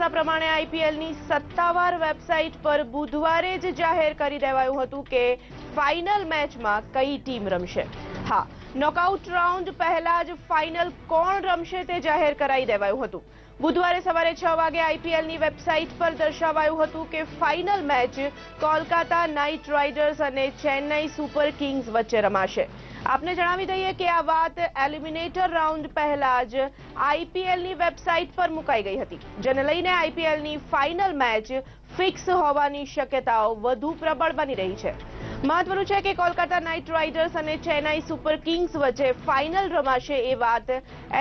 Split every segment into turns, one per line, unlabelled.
ભાષા પ્રમાણે આઈપીએલની સત્તાવાર વેબસાઇટ પર બુધવારે જ જાહેર કરી દેવાયું હતું કે ફાઇનલ મેચમાં કઈ ટીમ રમશે. હા, નોકઆઉટ રાઉન્ડ પહેલા જ ફાઇનલ કોણ રમશે તે જાહેર કરાઈ દેવાયું હતું. બુધવારે સવારે છ વાગે આઈપીએલની વેબસાઇટ પર દર્શાવાયું હતું કે final match Kolkata knight riders અને ચેન્નઈ સુપર કિંગ્સ વચ્ચે રમાશે. આપને જણાવી દઈએ કે આ વાત એલિમિનેટર રાઉન્ડ પહેલા જ આઈપીએલની વેબસાઇટ પર મુકાઈ ગઈ હતી, જેને લઈને આઈપીએલની ફાઇનલ મેચ ફિક્સ હોવાની શક્યતાઓ વધુ પ્રબળ બની રહી છે. મહત્વનું છે કે કોલકાતા નાઇટ રાઇડર્સ અને ચેન્નાઈ સુપર કિંગ્સ વચ્ચે ફાઇનલ રમાશે એ વાત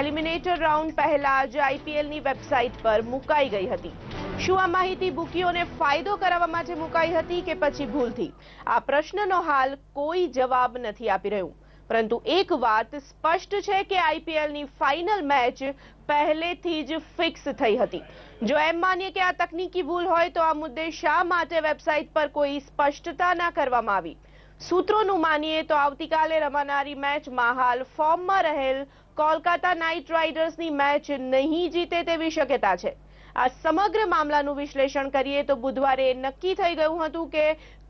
એલિમિનેટર રાઉન્ડ પહેલા જ આઈપીએલની વેબસાઇટ પર મુકાઈ ગઈ હતી. શું આ માહિતી બુકીઓને ફાયદો કરાવવા માટે મુકાઈ હતી કે પછી ભૂલથી? આ પ્રશ્નનો હાલ કોઈ જવાબ નથી આપી રહ્યું. પરંતુ એક વાત સ્પષ્ટ છે કે આઈપીએલની ફાઇનલ મેચ પહેલેથી જ ફિક્સ થઈ હતી. જો એમ માનીએ કે આ તકનીકી ભૂલ હોય તો આ મુદ્દે શા માટે વેબસાઇટ પર કોઈ સ્પષ્ટતા ના કરવામાં આવી? સૂત્રોનું માનીએ તો આવતીકાલે રમાનારી મેચમાં હાલ ફોર્મમાં રહેલ કોલકાતા નાઇટ રાઇડર્સની મેચ નહીં જીતે તેવી શક્યતા છે. આ સમગ્ર મામલાનું વિશ્લેષણ કરીએ તો બુધવારે નક્કી થઈ ગયું હતું કે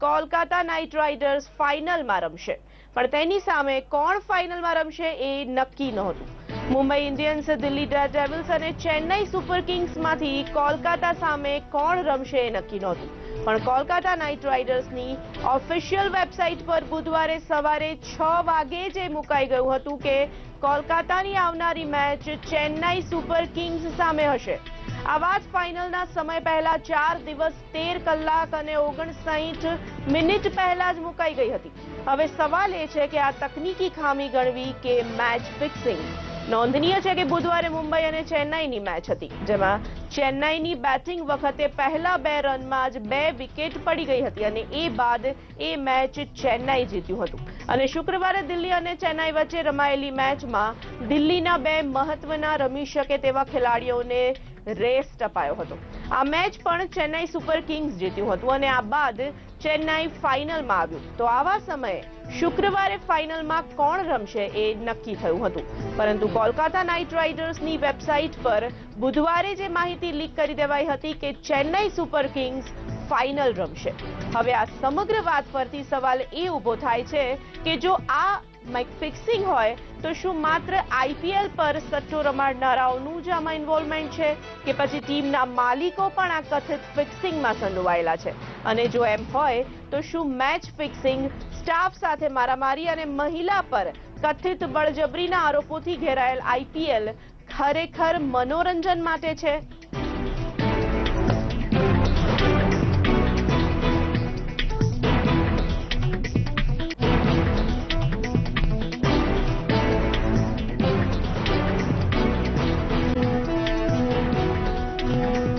કોલકાતા નાઇટ રાઇડર્સ ફાઇનલમાં રમશે. પણ તેની સામે કોણ ફાઇનલમાં રમશે એ નક્કી નહોતું. મુંબઈ ઇન્ડિયન્સ, દિલ્હી ડેવિલ્સ અને ચેન્નઈ સુપર કિંગ્સમાંથી કોલકાતા સામે કોણ રમશે એ નક્કી નહોતું. પણ કોલકાતા નાઇટ રાઇડર્સની ઓફિશિયલ વેબસાઇટ પર બુધવારે સવારે છ વાગે જ મુકાઈ ગયું હતું કે કોલકાતાની આવનારી મેચ ચેન્નાઈ સુપર કિંગ્સ સામે હશે. આ જ ફાઇનલના સમય પહેલા ચાર દિવસ તેર કલાક અને ઓગણસાઠ મિનિટ પહેલા જ મુકાઈ ગઈ હતી. હવે સવાલ એ છે કે આ તકનીકી ખામી ગણવી કે મેચ ફિક્સિંગ નોંધનીય છે કે બુધવારે મુંબઈ અને ચેન્નાઈની મેચ હતી, જેમાં ચેન્નાઈની બેટિંગ વખતે પહેલા બે રનમાં જ બે વિકેટ પડી ગઈ હતી અને એ બાદ એ મેચ ચેન્નાઈ જીત્યું હતું. અને શુક્રવારે દિલ્હી અને ચેન્નાઈ વચ્ચે રમાયેલી મેચમાં દિલ્હીના બે મહત્વના રમી શકે તેવા ખેલાડીઓને રેસ્ટ અપાયો હતો. આ મેચ પણ ચેન્નાઈ સુપર કિંગ્સ જીત્યું હતું અને આ બાદ ચેન્નાઈ ફાઇનલમાં આવ્યું. તો આવા સમયે શુક્રવારે ફાઇનલમાં કોણ રમશે એ નક્કી થયું હતું. પરંતુ કોલકાતા નાઇટ રાઇડર્સની વેબસાઇટ પર બુધવારે જે માહિતી લીક કરી દેવાઈ હતી કે ચેન્નાઈ સુપર કિંગ્સ ફાઇનલ રમશે. હવે આ સમગ્ર વાત પરથી સવાલ એ ઊભો થાય છે કે જો આ ફિક્સિંગ હોય, તો શું માત્ર આઈપીએલ પર સટ્ટો રમાડનારાઓનું જ આમાં ઇન્વોલ્વમેન્ટ છે? કે પછી ટીમના માલિકો પણ આ કથિત ફિક્સિંગમાં સંડોવાયેલા છે? અને જો એમ હોય, તો શું મેચ ફિક્સિંગ સ્ટાફ સાથે મારામારી અને મહિલા પર કથિત બળજબરીના આરોપોથી ઘેરાયેલ આઈપીએલ ખરેખર મનોરંજન માટે છે?